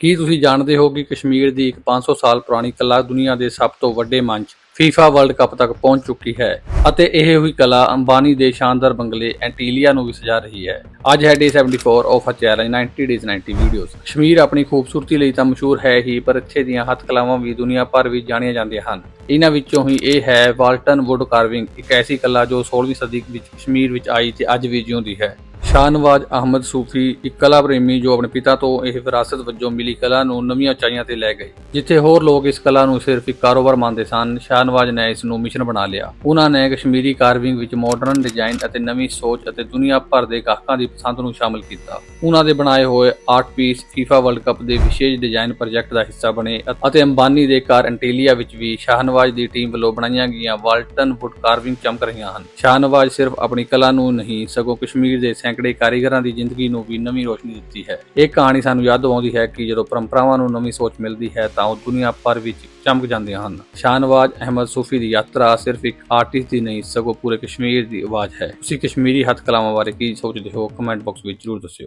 ਕੀ ਤੁਸੀਂ ਜਾਣਦੇ ਹੋ ਕਿ ਕਸ਼ਮੀਰ ਦੀ ਇੱਕ 500 ਸਾਲ ਪੁਰਾਣੀ ਕਲਾ ਦੁਨੀਆ ਦੇ ਸਭ ਤੋਂ ਵੱਡੇ ਮੰਚ FIFA ਵਰਲਡ ਕੱਪ ਤੱਕ ਪਹੁੰਚ ਚੁੱਕੀ ਹੈ ਅਤੇ ਇਹ ਹੋਈ ਕਲਾ ਅੰਬਾਨੀ ਦੇ ਸ਼ਾਨਦਾਰ ਬੰਗਲੇ ਐਂਟੀਲੀਆ ਨੂੰ ਵੀ ਸਜਾ ਰਹੀ ਹੈ। ਅੱਜ ਹੈ day 74 of a challenge 90 days 90 videos Kashmir ਆਪਣੀ ਖੂਬਸੂਰਤੀ ਲਈ ਤਾਂ ਮਸ਼ਹੂਰ ਹੈ ਹੀ, ਪਰ ਇੱਥੇ ਦੀਆਂ ਹੱਥ ਕਲਾਵਾਂ ਵੀ ਦੁਨੀਆ ਭਰ ਵਿੱਚ ਜਾਣੀਆਂ ਜਾਂਦੀਆਂ ਹਨ। ਇਹਨਾਂ ਵਿੱਚੋਂ ਹੀ ਇਹ ਹੈ ਵਾਲਟਨ ਵੁੱਡ ਕਾਰਵਿੰਗ ਇੱਕ ਐਸੀ ਕਲਾ ਜੋ 16ਵੀਂ ਸਦੀ ਵਿੱਚ ਕਸ਼ਮੀਰ ਵਿੱਚ ਆਈ ਤੇ ਅੱਜ ਵੀ ਜਿਉਂਦੀ ਹੈ। ਸ਼ਾਹਨਵਾਜ਼ ਅਹਮਦ ਸੂਫੀ, ਇੱਕ ਕਲਾ ਪ੍ਰੇਮੀ ਜੋ ਆਪਣੇ ਪਿਤਾ ਤੋਂ ਇਹ ਵਿਰਾਸਤ ਵਜੋਂ ਮਿਲੀ ਕਲਾ ਨੂੰ ਨਵੀਆਂ ਉਚਾਈਆਂ ਤੇ ਲੈ ਗਏ, ਜਿੱਥੇ ਹੋਰ ਲੋਕ ਇਸ ਕਲਾ ਨੂੰ ਸਿਰਫ ਇੱਕ ਕਾਰੋਬਾਰ ਮੰਨਦੇ ਸਨ। ਸ਼ਾਹਨਵਾਜ਼ ਨੇ ਇਸ ਨੂੰ ਮਿਸ਼ਨ ਬਣਾ ਲਿਆ। ਉਹਨਾਂ ਨੇ ਕਸ਼ਮੀਰੀ ਕਾਰਵਿੰਗ ਵਿੱਚ ਮਾਡਰਨ ਡਿਜ਼ਾਈਨ ਅਤੇ ਨਵੀਂ ਸੋਚ ਅਤੇ ਦੁਨੀਆ ਭਰ ਦੇ ਗਾਹਕਾਂ ਦੀ ਪਸੰਦ ਨੂੰ ਸ਼ਾਮਲ ਕੀਤਾ। ਉਹਨਾਂ ਦੇ ਬਣਾਏ ਹੋਏ art piece FIFA world cup ਦੇ ਵਿਸ਼ੇਸ਼ ਡਿਜ਼ਾਈਨ ਪ੍ਰੋਜੈਕਟ ਦਾ ਹਿੱਸਾ ਬਣੇ ਅਤੇ ਅੰਬਾਨੀ ਦੇ ਕਾਰ ਐਂਟੀਲੀਆ ਵਿੱਚ ਵੀ ਸ਼ਾਹਨਵਾਜ਼ ਦੀ ਟੀਮ ਵੱਲੋਂ ਬਣਾਈਆਂ ਗਈਆਂ ਵਾਲਟਨ ਵੁੱਡ ਕਾਰਵਿੰਗ ਚਮਕ ਰਹੀਆਂ ਹਨ। ਸ਼ਾਹਨਵਾਜ਼ ਸਿਰਫ ਆਪਣੀ ਕਲਾ ਨੂੰ ਨਹੀਂ, ਸਗੋਂ ਕਸ਼ਮੀਰ ਦੇ ਸੈਂਕ ਸੈਂਕੜੇ ਕਾਰੀਗਰਾਂ ਦੀ ਜ਼ਿੰਦਗੀ ਨੂੰ ਵੀ ਨਵੀਂ ਰੋਸ਼ਨੀ ਦਿੱਤੀ ਹੈ। ਇਹ ਕਹਾਣੀ ਸਾਨੂੰ ਯਾਦ ਦਿਵਾਉਂਦੀ ਹੈ ਕਿ ਜਦੋਂ ਪਰੰਪਰਾਵਾਂ ਨੂੰ ਨਵੀਂ ਸੋਚ ਮਿਲਦੀ ਹੈ ਤਾਂ ਉਹ ਦੁਨੀਆ ਭਰ ਵਿੱਚ ਚਮਕ ਜਾਂਦੀਆਂ ਹਨ। ਸ਼ਾਹਨਵਾਜ਼ ਅਹਿਮਦ ਸੂਫੀ ਦੀ ਯਾਤਰਾ ਸਿਰਫ ਇੱਕ ਆਰਟਿਸਟ ਦੀ ਨਹੀਂ, ਸਗੋਂ ਪੂਰੇ ਕਸ਼ਮੀਰ ਦੀ ਆਵਾਜ਼ ਹੈ। ਤੁਸੀਂ ਕਸ਼ਮੀਰੀ ਹੱਥ ਕਲਾਵਾਂ ਬਾਰੇ ਕੀ ਸੋਚਦੇ ਹੋ? ਕਮੈਂਟ ਬਾਕਸ ਵਿੱਚ ਜ਼ਰੂਰ ਦੱਸਿਓ।